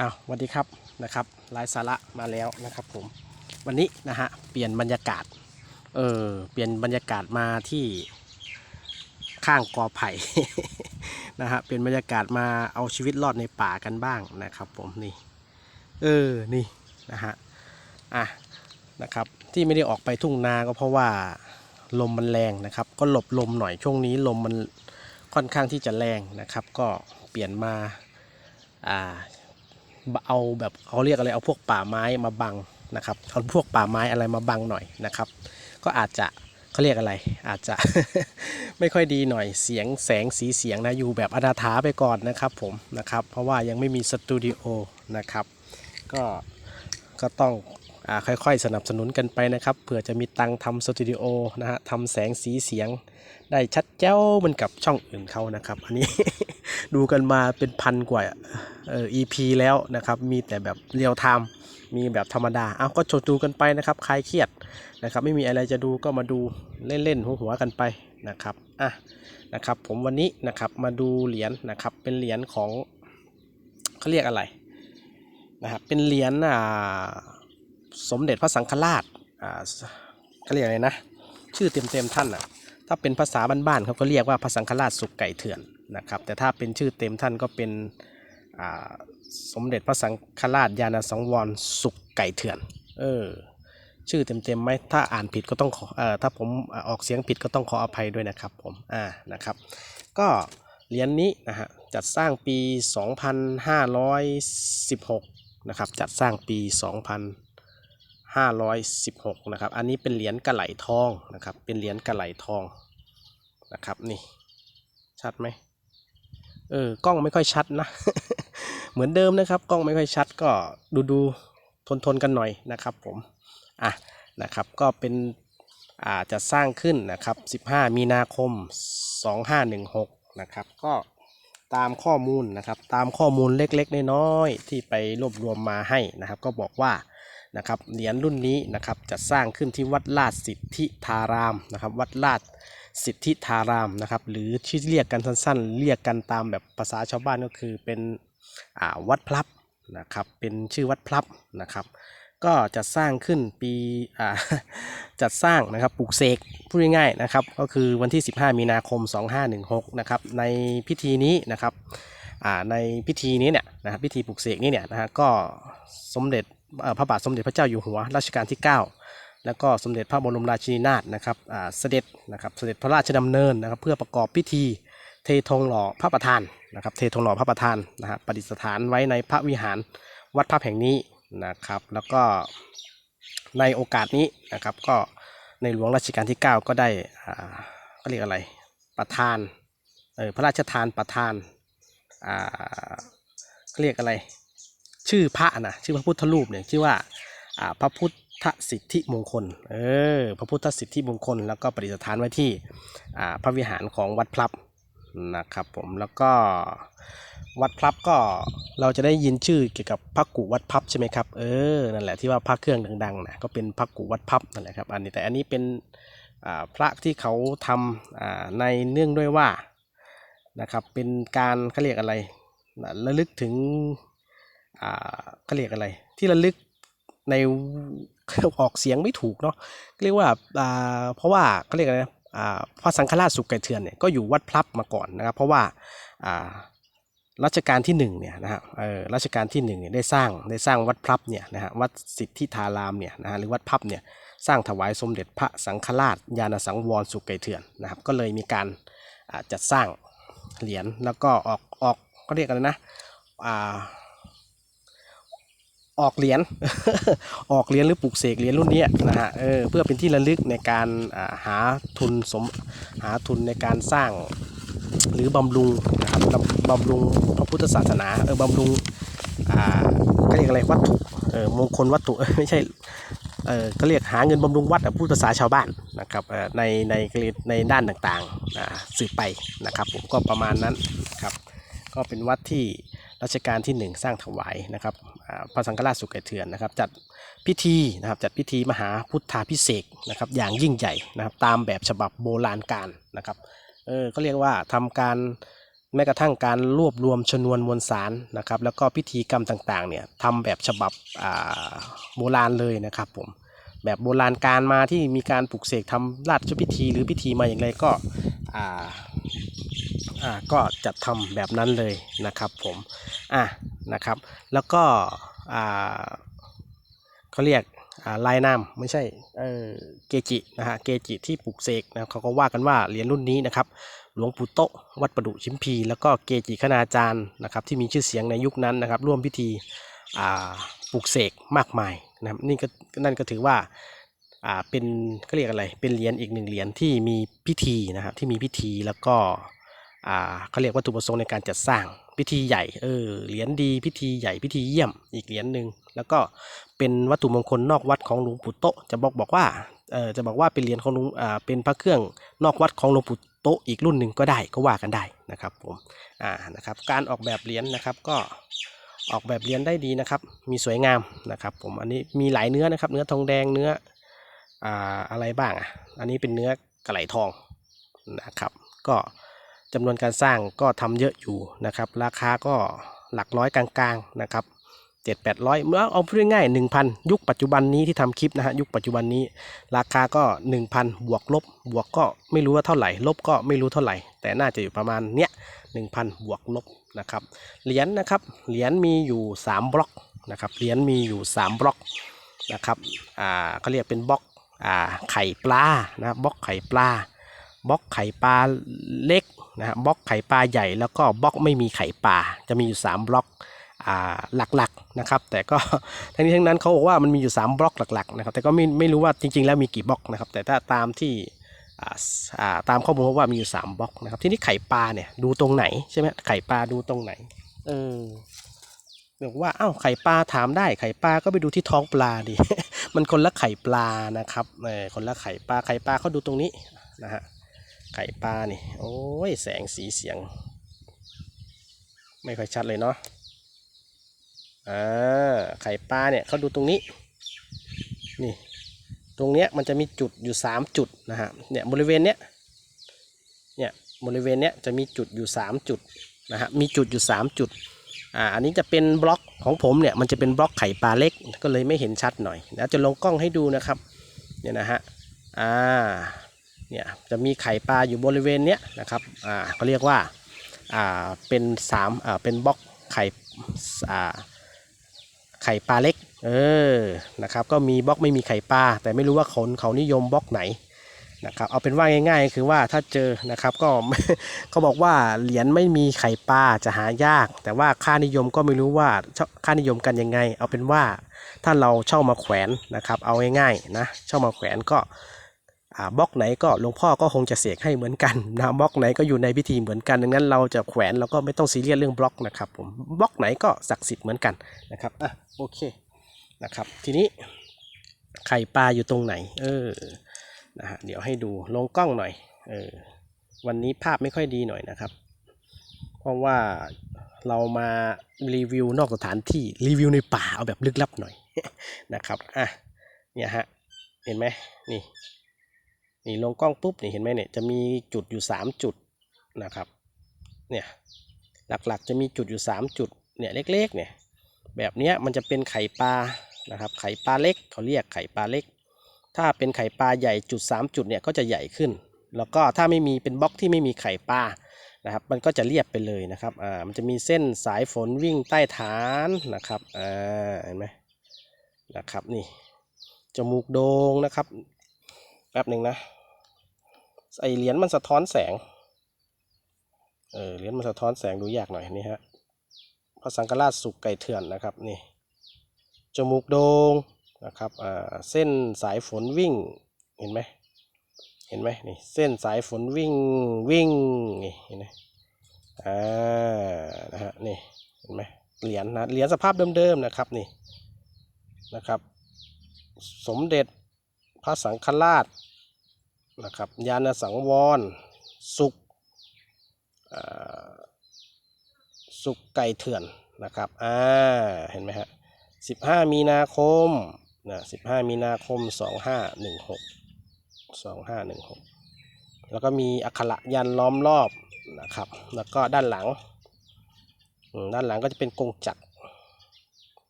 อ้าวสวัสดีครับนะครับรายสาระมาแล้วนะครับผมวันนี้นะฮะเปลี่ยนบรรยากาศเออเปลี่ยนบรรยากาศมาที่ข้างกอไผ่นะฮะเปลี่ยนบรรยากาศมาเอาชีวิตรอดในป่ากันบ้างนะครับผมนี่เออนี่นะฮะอะนะครับที่ไม่ได้ออกไปทุ่งนาก็เพราะว่าลมมันแรงนะครับ ก็หลบลมหน่อยช่วงนี้ลมมันค่อนข้างที่จะแรงนะครับ ก็เปลี่ยนมาอ่า เอาแบบเขาเรียกอะไรเอาพวกป่าไม้มาบังนะครับเอาพวกป่าไม้อะไรมาบังหน่อยนะครับ ก็อาจจะเขาเรียกอะไร อาจจะไม่ค่อยดีหน่อยเสียงแสงสีเสียงนะอยู่แบบอนาถาไปก่อนนะครับผมนะครับเพราะว่ายังไม่มีสตูดิโอนะครับก็ก็ต้อง ค่อยๆ สนับสนุนกันไปนะครับเผื่อจะมีตังทำสตูดิโอนะฮะทำแสงสีเสียง ได้ชัดเจ้าเหมันกับช่องอื่นเขานะครับ อันนี้ ดูกันมาเป็นพันกว่าเอ่อ EP แล้วนะครับ มีแต่แบบเรียลไทม์มีแบบธรรมดาเอาก็โชว์ดูกันไปนะครับคลายเครียดนะครับ ไม่มีอะไรจะดูก็มาดูเล่นๆหัวๆกันไปนะครับอะนะครับผมวันนี้นะครับมาดูเหรียญนะครับเป็นเหรียญของเขาเรียกอะไรนะครับเป็นเหรียญอ่า สมเด็จพระสังฆราชอ่าเขาเรียกอะไรนะ ชื่อเต็มๆท่านอะถ้าเป็นภาษาบ้านๆเขาก็เรียกว่าพระสังฆราชสุกไก่เถื่อนนะครับ แต่ถ้าเป็นชื่อเต็มท่านก็เป็นอ่าสมเด็จพระสังฆราชยานสังวรสุกไก่เถื่อน เออ ชื่อเต็มๆไหมถ้าอ่านผิดก็ต้องขอเอ่อถ้าผมออกเสียงผิดก็ต้องขออภัยด้วยนะครับผม อ่า นะครับ ก็เหรียญนี้นะฮะ จัดสร้างปี 2516 นะครับ จัดสร้างปี 516นะครับ อันนี้เป็นเหรียญกระไหลทองนะครับ เป็นเหรียญกระไหลทองนะครับนี่ ชัดไหมเออกล้องไม่ค่อยชัดนะ เหมือนเดิมนะครับ กล้องไม่ค่อยชัดก็ดูดูทนทนๆกันหน่อยนะครับผมอะนะครับก็เป็นอ่าจะสร้างขึ้นนะครับ 15 มีนาคม 2516 นะครับก็ตามข้อมูลนะครับ ตามข้อมูลเล็กๆ น้อยๆที่ไปรวบรวมมาให้นะครับ ก็บอกว่า นะครับเหรียญรุ่นนี้นะครับจะสร้างขึ้นที่วัดลาดสิทธิธารามนะครับ วัดลาดสิทธิธารามนะครับ หรือที่เรียกกันสั้นๆ เรียกกันตามแบบภาษาชาวบ้านก็คือเป็นวัดพลับนะครับเป็นชื่อวัดพลับนะครับ ก็จะสร้างขึ้นปีจัดสร้างนะครับปลูกเสกพูดง่ายๆนะครับ ก็คือวันที่ 15 มีนาคม 2516 นะครับ ในพิธีนี้นะครับในพิธีนี้เนี่ยนะครับพิธีปลูกเสกนี้เนี่ยนะฮะก็สมเด็จ พระบาทสมเด็จพระเจ้าอยู่หัวรัชกาลที่ 9 แล้วก็สมเด็จพระบรมราชินีนาถนะครับเสด็จนะครับเสด็จพระราชดำเนินนะครับ เพื่อประกอบพิธีเทธงหล่อพระประธานนะครับ เทธงหล่อพระประธานนะฮะประดิษฐานไว้ในพระวิหารวัดพระแห่งนี้นะครับ แล้วก็ในโอกาสนี้นะครับก็ในหลวงรัชกาลที่ 9 ก็ได้ก็เรียกอะไรประธานเออพระราชทานประธานอ่าเรียกอะไร ชื่อพระนะชื่อพระพุทธรูปเนี่ยชื่อว่าพระพุทธสิทธิมงคลเออพระพุทธสิทธิมงคล แล้วก็ประดิษฐานไว้ที่พระวิหารของวัดพลับนะครับผมแล้วก็วัดพลับก็เราจะได้ยินชื่อเกี่ยวกับพระกุวัดพับใช่ไหมครับเออนั่นแหละที่ว่าพระเครื่องดังๆนะก็เป็นพระกุวัดพับนั่นแหละครับอันนี้แต่อันนี้เป็นพระที่เขาทำในเนื่องด้วยว่านะครับเป็นการเขาเรียกอะไรระลึกถึง อ่าเขาเรียกอะไร ที่ระลึกในออกเสียงไม่ถูกเนาะเรียกว่าอ่าเพราะว่าเขาเรียกอะไรนะอ่าพระสังฆราชสุกไก่เถื่อนเนี่ยก็อยู่วัดพลับมาก่อนนะครับ เพราะว่าอ่ารัชกาลที่หนึ่งเนี่ยนะฮะเออรัชกาลที่หนึ่งเนี่ยได้สร้างได้สร้างวัดพลับเนี่ยนะฮะวัดสิทธิธารามเนี่ยนะฮะหรือวัดพลับเนี่ยสร้างถวายสมเด็จพระสังฆราชยานสังวรสุกไก่เถื่อนนะครับก็เลยมีการจัดสร้างเหรียญแล้วก็ออกออกก็เรียกอะไรนะอ่า ออกเหรียญออกเหรียญหรือปลูกเสกเหรียญรุ่นนี้นะฮะเออเพื่อเป็นที่ระลึกในการาหาทุนสมหาทุนในการสร้างหรือบำรุงนะครับบำรุงพระพุทธศาสนาเออบำรุงอ่าก็เรียกอะไรวัตถุเออมงคลวัตถุไม่ใช่เออก็เรียกหาเงินบำรุงวัดพูดภาษาชาวบ้านนะครับในในในด้านต่างๆสืบไปนะครับผมก็ประมาณนั้นครับก็เป็นวัดที่ รัชกาลที่หนึ่งสร้างถวายนะครับพระสังฆราชสุกไก่เถื่อนนะครับจัดพิธีนะครับจัดพิธีมหาพุทธาพิเศษนะครับอย่างยิ่งใหญ่นะครับตามแบบฉบับโบราณกาลนะครับเออก็เรียกว่าทำการแม้กระทั่งการรวบรวมชนวนมวลสารนะครับแล้วก็พิธีกรรมต่างๆเนี่ยทำแบบฉบับโบราณเลยนะครับผม แบบโบราณการมาที่มีการปลุกเสกทำราชพิธี หรือพิธีมาอย่างไรก็อ่าอ่าก็จัดทำแบบนั้นเลยนะครับผมอะนะครับแล้วก็อ่าเขาเรียกอ่าลายน้ำไม่ใช่เออเกจินะฮะเกจิที่ปลุกเสกนะเขาก็ว่ากันว่าเหรียญรุ่นนี้นะครับหลวงปู่โตวัดประดุชิมพี แล้วก็เกจิคณาจารย์นะครับที่มีชื่อเสียงในยุคนั้นนะครับร่วมพิธีอ่าปลุกเสกมากมาย นะครับนี่ก็นั่นก็ถือว่าอ่าเป็นเขาเรียกอะไรเป็นเหรียญอีกหนึ่งเหรียญที่มีพิธีนะครับที่มีพิธีแล้วก็อ่าเขาเรียกวัตถุประสงค์ในการจัดสร้างพิธีใหญ่เออเหรียญดีพิธีใหญ่พิธีเยี่ยมอีกเหรียญหนึ่งแล้วก็เป็นวัตถุมงคลนอกวัดของหลวงปู่โตจะบอกบอกว่าเออจะบอกว่าเป็นเหรียญของหลวงอ่าเป็นพระเครื่องนอกวัดของหลวงปู่โตอีกรุ่นหนึ่งก็ได้ก็ว่ากันได้นะครับผมอ่านะครับการออกแบบเหรียญนะครับก็ ออกแบบเรียนได้ดีนะครับ มีสวยงามนะครับ ผมอันนี้มีหลายเนื้อนะครับ เนื้อทองแดงเนื้ออ่าอะไรบ้างอะอันนี้เป็นเนื้อกระไหลทองนะครับ ก็จำนวนการสร้างก็ทำเยอะอยู่นะครับ ราคาก็หลักร้อยกลางๆนะครับ เจ็ดแปดร้อยเมื่อเอาพูดง่ายหนึ่งพันยุคปัจจุบันนี้ที่ทำคลิปนะฮะยุคปัจจุบันนี้ ราคาก็1,000บวกลบ บวกก็ไม่รู้ว่าเท่าไหร่ ลบก็ไม่รู้เท่าไหร่ แต่น่าจะอยู่ประมาณเนี้ย1,000บวกลบนะครับเหรียญนะครับเหรียญมีอยู่3บล็อกนะครับเหรียญมีอยู่3บล็อกนะครับอ่าเขาเรียกเป็นบล็อกอ่าไข่ปลานะบล็อกไข่ปลาบล็อกไข่ปลาเล็กนะฮะบล็อกไข่ปลาใหญ่แล้วก็บล็อกไม่มีไข่ปลาจะมีอยู่ 3 บล็อก หลักๆนะครับแต่ก็ทั้งนี้ทั้งนั้นเขาบอกว่ามันมีอยู่ 3 บล็อกหลักๆนะครับแต่ก็ไม่ไม่รู้ว่าจริง ๆ แล้วมีกี่บล็อกนะครับแต่ถ้าตามที่อ่าอ่าตามข้อมูลว่ามีอยู่ 3บล็อกนะครับที่นี่ไข่ปลาเนี่ยดูตรงไหนใช่ไหมไข่ปลาดูตรงไหนเออบอกว่าอ้าวไข่ปลาถามได้ไข่ปลาก็ไปดูที่ท้องปลาดิมันคนละไข่ปลานะครับเออคนละไข่ปลาไข่ปลาเขาดูตรงนี้นะฮะไข่ปลานี่โอ้ยแสงสีเสียง ไม่ค่อยชัดเลยเนาะ อ่าไข่ปลาเนี่ยเขาดูตรงนี้นี่ตรงเนี้ยมันจะมีจุดอยู่สามจุดนะฮะเนี่ยบริเวณเนี้ยเนี่ยบริเวณเนี้ยจะมีจุดอยู่สามจุดนะฮะมีจุดอยู่สามจุดอ่าอันนี้จะเป็นบล็อกของผมเนี่ยมันจะเป็นบล็อกไข่ปลาเล็กก็เลยไม่เห็นชัดหน่อยนะจะลงกล้องให้ดูนะครับเนี่ยนะฮะอ่าเนี่ยจะมีไข่ปลาอยู่บริเวณเนี้ยนะครับอ่าเขาเรียกว่าอ่าเป็นสามอ่าเป็นบล็อกไข่อ่า ไข่ปลาเล็ก เออ นะครับ ก็มีบล็อกไม่มีไข่ปลา แต่ไม่รู้ว่าคนเขานิยมบล็อกไหนนะครับ เอาเป็นว่าง่าย ๆ คือว่าถ้าเจอนะครับก็เขาบอกว่าเหรียญไม่มีไข่ปลาจะหายาก แต่ว่าค่านิยมก็ไม่รู้ว่าค่านิยมกันยังไง เอาเป็นว่าถ้าเราเช่ามาแขวนนะครับ เอาง่ายๆนะ เช่ามาแขวนก็ บล็อกไหนก็หลวงพ่อก็คงจะเสกให้เหมือนกันนะบล็อกไหนก็อยู่ในพิธีเหมือนกันดังนั้นเราจะแขวนเราก็ไม่ต้องซีเรียสเรื่องบล็อกนะครับผมบล็อกไหนก็ศักดิ์สิทธิ์เหมือนกันนะครับอะโอเคนะครับทีนี้ไข่ปลาอยู่ตรงไหนเออนะฮะเดี๋ยวให้ดูลงกล้องหน่อยเออวันนี้ภาพไม่ค่อยดีหน่อยนะครับ เพราะว่าเรามารีวิวนอกสถานที่รีวิวในป่าเอาแบบลึกลับหน่อยนะครับอะเนี่ยฮะเห็นไหมนี่ นี่ลงกล้องปุ๊บนี่เห็นไหมเนี่ยจะมีจุดอยู่สามจุดนะครับเนี่ยหลักๆจะมีจุดอยู่สามจุดเนี่ยเล็กๆเนี่ยแบบเนี้ยมันจะเป็นไข่ปลานะครับไข่ปลาเล็กเขาเรียกไข่ปลาเล็ก ถ้าเป็นไข่ปลาใหญ่จุดสามจุดเนี่ยก็จะใหญ่ขึ้น แล้วก็ถ้าไม่มีเป็นบล็อกที่ไม่มีไข่ปลานะครับมันก็จะเรียบไปเลยนะครับอ่ามันจะมีเส้นสายฝนวิ่งใต้ฐานนะครับอ่าเห็นไหมนะครับนี่จมูกโด่งนะครับแป๊บหนึ่งนะ ไอเหรียญมันสะท้อนแสง เออเหรียญมันสะท้อนแสงดูยากหน่อยนี่ฮะพระสังฆราชสุกไก่เถื่อนนะครับนี่จมูกโด่งนะครับอ่าเส้นสายฝนวิ่งเห็นไหมเห็นไหมนี่เส้นสายฝนวิ่งวิ่งนี่เห็นไหมอ่านะฮะนี่เห็นไหมเหรียญนะเหรียญสภาพเดิมๆนะครับนี่นะครับ สมเด็จพระสังฆราช นะครับยานสังวร สุกสุกไก่เถื่อนนะครับอ่าเห็นไหมฮะสิบห้ามีนาคมนะสิบห้ามีนาคมสองห้าหนึ่งหกสองห้าหนึ่งหกแล้วก็มีอักขระยันล้อมรอบนะครับแล้วก็ด้านหลัง ด้านหลังก็จะเป็นกงจักร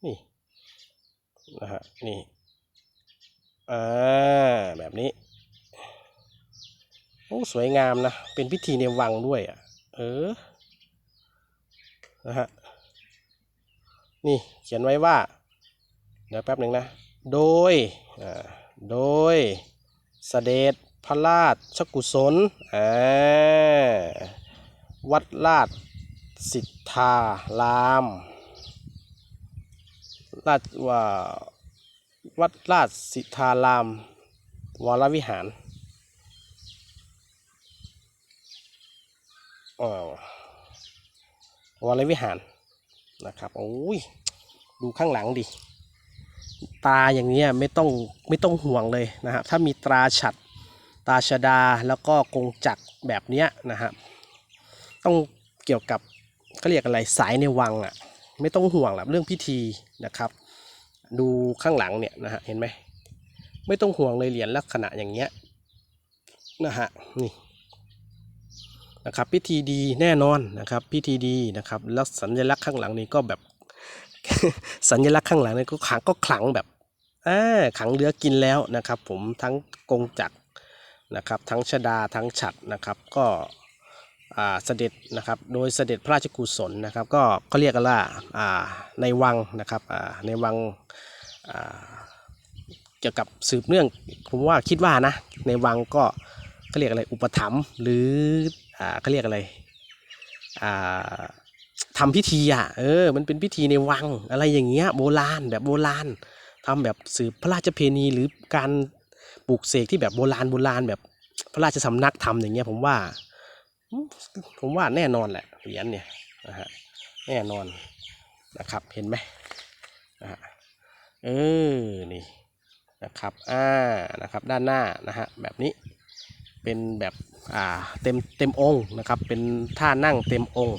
นี่นะฮะนี่อ่าแบบนี้ โอ้สวยงามนะ เป็นพิธีในวังด้วยอะ เออ นะฮะ นี่เขียนไว้ว่า เดี๋ยวแป๊บหนึ่งนะ โดยอ่าโดยเสด็จพระราชกุศลอ่าวัดลาดสิทธาราม ราชว่าวัดราชสิทธาราม วรวิหารอ๋อ วรวิหารนะครับโอ้ยดูข้างหลังดิตาอย่างเนี้ยไม่ต้องไม่ต้องห่วงเลยนะครับถ้ามีตราฉัดตาชดาแล้วก็กงจักแบบเนี้ยนะครับต้องเกี่ยวกับเขาเรียกอะไรสายในวังอะไม่ต้องห่วงหรอกเรื่องพิธีนะครับ ดูข้างหลังเนี่ยนะฮะเห็นไหมไม่ต้องห่วงเลยเหรียญลักษณะอย่างเงี้ยนะฮะนี่ นะครับพิธีดีแน่นอนนะครับพิธีดีนะครับแล้วสัญลักษณ์ข้างหลังนี่ก็แบบ สัญลักษณ์ข้างหลังนี่ก็ขังก็ขลังแบบอ่าขังเหลือกินแล้วนะครับ ผมทั้งกงจักรนะครับทั้งชดาทั้งฉัดนะครับก็อ่าเสด็จนะครับโดยเสด็จพระราชกุศลนะครับ ก็ก็เรียกกันว่าอ่าในวังนะครับอ่าในวังอ่าเกี่ยวกับสืบเนื่องผมว่าคิดว่านะในวังก็เขาเรียกอะไรอุปถัมภ์หรือ อ่าเขาเรียกอะไรอ่าทำพิธีอะเออมันเป็นพิธีในวังอะไรอย่างเงี้ยโบราณแบบโบราณทำแบบสืบพระราชเพณีหรือการปลูกเสกที่แบบโบราณโบราณแบบพระราชสำนักทำอย่างเงี้ยผมว่า ผมว่าแน่นอนแหละเหรียญเนี่ยนะฮะแน่นอนนะครับเห็นไหมนะฮะเออนี่นะครับอ่านะครับด้านหน้านะฮะแบบนี้ เป็นแบบอ่าเต็มเต็มองค์นะครับ เป็นท่านั่งเต็มองค์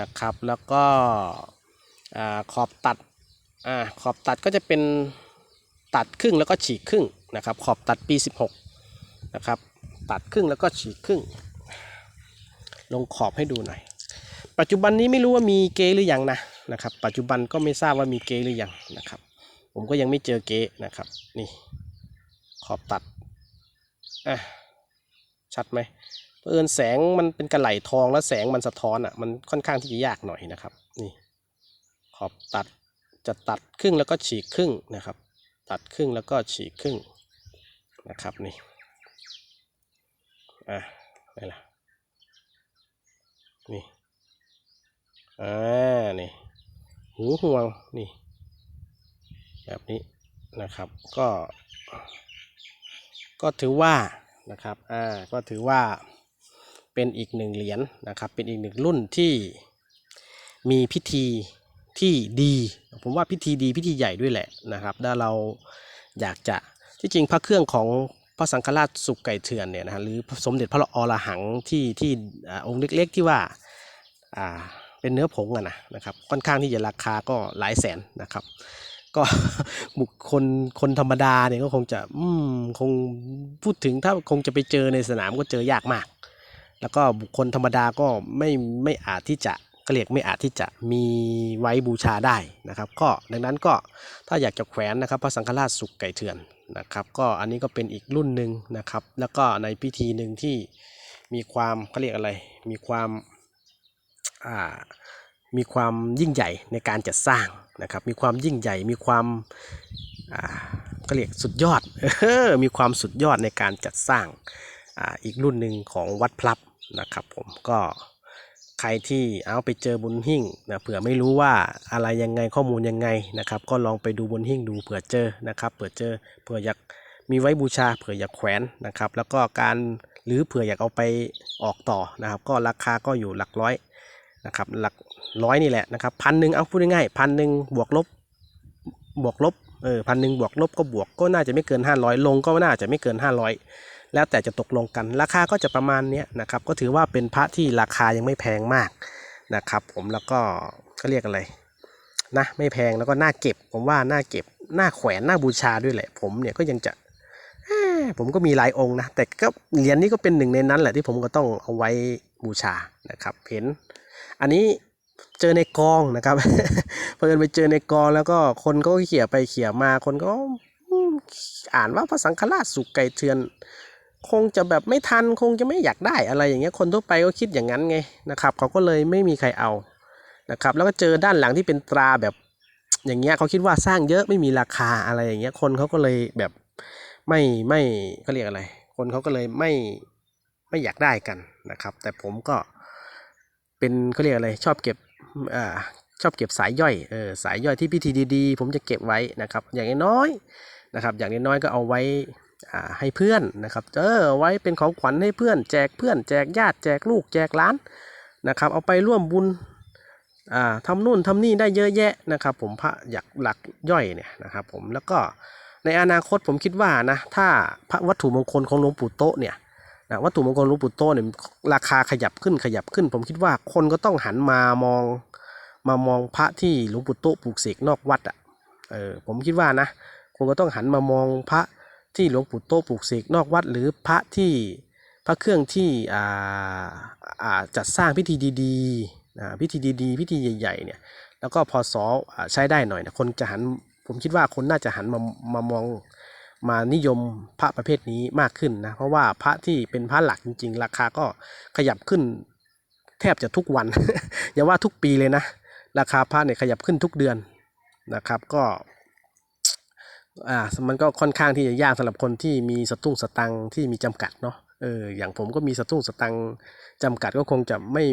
นะครับ แล้วก็อ่าขอบตัดอ่าขอบตัดก็จะเป็นตัดครึ่งแล้วก็ฉีกครึ่งนะครับ ขอบตัดปี 16นะครับตัดครึ่งแล้วก็ฉีกครึ่ง ลงขอบให้ดูหน่อย ปัจจุบันนี้ไม่รู้ว่ามีเกหรือยังนะนะครับ ปัจจุบันก็ไม่ทราบว่ามีเกหรือยังนะครับ ผมก็ยังไม่เจอเกนะครับนี่ขอบตัดอะ ชัดไหมเผอิญแสงมันเป็นกระไหลทองแล้วแสงมันสะท้อนอะมันค่อนข้างที่จะยากหน่อยนะครับ นี่ ขอบตัดจะตัดครึ่งแล้วก็ฉีกครึ่งนะครับ ตัดครึ่งแล้วก็ฉีกครึ่งนะครับนี่อะอะไรล่ะนี่อ่านี่หูห่วงนี่แบบนี้นะครับก็ ก็ถือว่า นะครับ อ่า ก็ถือว่าเป็นอีกหนึ่งเหรียญนะครับ เป็นอีกหนึ่งรุ่นที่มีพิธีที่ดี ผมว่าพิธีดีพิธีใหญ่ด้วยแหละนะครับ ถ้าเราอยากจะ ที่จริงพระเครื่องของพระสังฆราชสุกไก่เถื่อนเนี่ยนะฮะหรือสมเด็จพระอรหังที่ที่อองค์เล็กๆที่ว่าอ่าเป็นเนื้อผงอะนะนะครับ ค่อนข้างที่จะราคาก็หลายแสนนะครับ ก็บุคคลคนธรรมดาเนี่ยก็คงจะอืมคงพูดถึงถ้าคงจะไปเจอในสนามก็เจอยากมาก แล้วก็บุคคลธรรมดาก็ไม่ไม่อาจที่จะก็เรียกไม่อาจที่จะมีไว้บูชาได้นะครับก็ดังนั้นก็ถ้าอยากจะแขวนนะครับพระสังฆราชสุกไก่เถื่อนนะครับ ก็อันนี้ก็เป็นอีกรุ่นหนึ่งนะครับ แล้วก็ในพิธีหนึ่งที่มีความเขาเรียกอะไร มีความามีความยิ่งใหญ่ในการจัดสร้าง นะครับมีความยิ่งใหญ่มีความก็เรียกสุดยอดออมีความสุดยอดในการจัดสร้างออีกรุ่นหนึ่งของวัดพลับนะครับผมก็ใครที่เอาไปเจอบนหิ้งนะเผื่อไม่รู้ว่าอะไรยังไงข้อมูลยังไงนะครับ ก็ลองไปดูบนหิ้งดูเผื่อเจอนะครับเผื่อเจอเผื่ออยากมีไว้บูชาเผื่ออยากแขวนนะครับ แล้วก็การหรือเผื่ออยากเอาไปออกต่อนะครับ ก็ราคาก็อยู่หลักร้อยนะครับหลัก ร้อยนี่แหละนะครับพันหนึ่งเอาพูดง่ายๆพันหนึ่งบวกลบบวกลบเออพันหนึ่งบวกลบก็บวกก็น่าจะไม่เกิน 500 ลงก็น่าจะไม่เกิน 500 แล้วแต่จะตกลงกัน ราคาก็จะประมาณนี้นะครับก็ถือว่าเป็นพระที่ราคายังไม่แพงมากนะครับ ผมแล้วก็เขาเรียกอะไรนะไม่แพงแล้วก็น่าเก็บ ผมว่าน่าเก็บน่าแขวนน่าบูชาด้วยแหละ ผมเนี่ยก็ยังจะผมก็มีหลายองค์นะแต่ก็เหรียญนี้ก็เป็นหนึ่งในนั้นแหละที่ผมก็ต้องเอาไว้บูชานะครับ เห็น อันนี้ เจอในกองนะครับเพิ่นไปเจอในกองแล้วก็คนก็เขี่ยไปเขี่ยมาคนก็อ่านว่าพระสังฆราชสุกไก่เทือน คงจะแบบไม่ทันคงจะไม่อยากได้อะไรอย่างเงี้ยคนทั่วไปก็คิดอย่างนั้นไงนะครับเขาก็เลยไม่มีใครเอานะครับแล้วก็เจอด้านหลังที่เป็นตราแบบอย่างเงี้ยเขาคิดว่าสร้างเยอะไม่มีราคาอะไรอย่างเงี้ยคนเขาก็เลยแบบไม่ไม่เขาเรียกอะไร คนเขาก็เลยไม่ไม่อยากได้กันนะครับ แต่ผมก็เป็นเขาเรียกอะไรชอบเก็บ อ่าชอบเก็บสายย่อยเออสายย่อยที่พิธีดีๆ ผมจะเก็บไว้นะครับ อย่างน้อยๆนะครับ อย่างน้อยๆก็เอาไว้อ่าให้เพื่อนนะครับเออไว้เป็นของขวัญให้เพื่อน แจกเพื่อนแจกญาติแจกลูกแจกล้านนะครับ เอาไปร่วมบุญอ่าทำนู่นทำนี่ได้เยอะแยะนะครับ ผมพระอยากหลักย่อยเนี่ยนะครับ ผมแล้วก็ในอนาคตผมคิดว่านะถ้าพระวัตถุมงคลของหลวงปู่โตเนี่ย นะวัตถุมงคลหลวงปู่โตเนี่ยราคาขยับขึ้นขยับขึ้น ผมคิดว่าคนก็ต้องหันมามองมามองพระที่หลวงปู่โตปลูกเสกนอกวัดอะเออผมคิดว่านะคนก็ต้องหันมามองพระที่หลวงปู่โตปลูกเสกนอกวัด หรือพระที่พระเครื่องที่อ่าอ่าจัดสร้างพิธีดีๆอ่าพิธีดีๆ พิธีใหญ่ๆเนี่ยแล้วก็พอสอใช้ได้หน่อยนี่ยคนจะหันผมคิดว่าคนน่าจะหันมามามอง มานิยมพระประเภทนี้มากขึ้นนะเพราะว่าพระที่เป็นพระหลักจริง ๆ ราคาก็ขยับขึ้น แทบจะทุกวัน อย่าว่าทุกปีเลยนะ ราคาพระเนี่ยขยับขึ้นทุกเดือนนะครับก็อ่ามันก็ค่อนข้างที่จะยากสำหรับคนที่มีสตุ้งสตังที่มีจำกัดเนาะเอออย่างผมก็มีสตุ้งสตังจำกัดก็คงจะไม่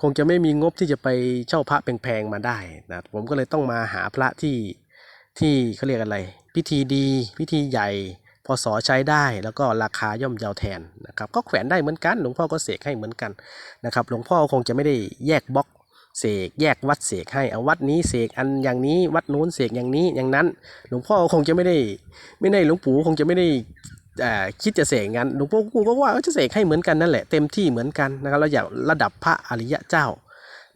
คงจะไม่มีงบที่จะไปเช่าพระแพงๆมาได้นะผมก็เลยต้องมาหาพระที่ที่เขาเรียกอะไร พิธีดี พิธีใหญ่พศใช้ได้แล้วก็ราคาย่อมเยาแทนนะครับก็แขวนได้เหมือนกันหลวงพ่อก็เสกให้เหมือนกันนะครับหลวงพ่อคงจะไม่ได้แยกบล็อกเสกแยกวัดเสกให้เอาวัดนี้เสกอันอย่างนี้วัดนู้นเสกอย่างนี้อย่างนั้น หลวงพ่อคงจะไม่ได้ไม่ได้หลวงปู่คงจะไม่ได้คิดจะเสกงั้นหลวงพ่อกูก็ว่าจะเสกให้เหมือนกันนั่นแหละเต็มที่เหมือนกันนะครับเราอยากระดับพระอริยะเจ้า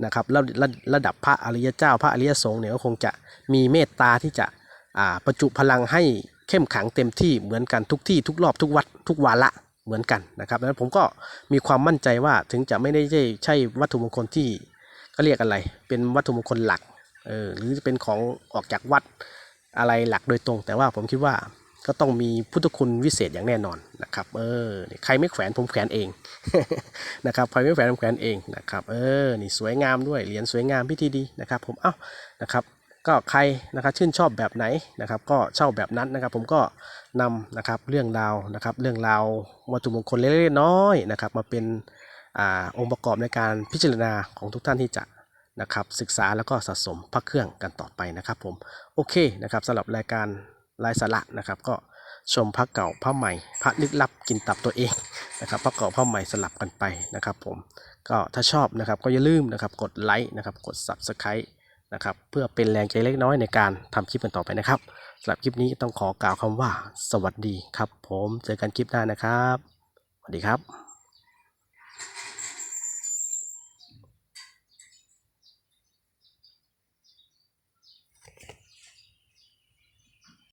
นะครับระระระดับพระอริยเจ้า พระอริยสงฆ์เนี่ยก็คงจะมีเมตตาที่จะ ประจุพลังให้เข้มขังเต็มที่เหมือนกันทุกที่ทุกรอบทุกวัดทุกวาระเหมือนกันนะครับดังนั้นผมก็มีความมั่นใจว่าถึงจะไม่ได้ใช่ใช่วัตถุมงคลที่เขาเรียกอะไร เป็นวัตถุมงคลหลักเออหรือเป็นของออกจากวัดอะไรหลักโดยตรง แต่ว่าผมคิดว่าก็ต้องมีพุทธคุณวิเศษอย่างแน่นอนนะครับเออใครไม่แขวนผมแขวนเองนะครับใครไม่แขวนผมแขวนเองนะครับเออนี่สวยงามด้วยเหรียญสวยงามพิธีดีนะครับผมเอ้านะครับ ก็ใครนะครับชื่นชอบแบบไหนนะครับก็เช่าแบบนั้นนะครับ ผมก็นำนะครับเรื่องราวนะครับ เรื่องราววัตถุมงคลเล็กๆน้อยๆนะครับ มาเป็นอองค์ประกอบในการพิจารณาของทุกท่านที่จะนะครับศึกษาแล้วก็สะสมพระเครื่องกันต่อไปนะครับ ผมโอเคนะครับสำหรับรายการรายสาระนะครับ ก็ชมพระเก่าพระใหม่ พระลึกลับกินตับตัวเองนะครับพระเก่าพระใหม่สลับกันไปนะครับ ผมก็ถ้าชอบนะครับก็อย่าลืมนะครับกดไลค์นะครับกด subscribe นะครับเพื่อเป็นแรงใจเล็กน้อยในการทำคลิปกันต่อไปนะครับสำหรับคลิปนี้ต้องขอกล่าวคำว่า สวัสดีครับ ผมเจอกันคลิปหน้านะครับ สวัสดีครับ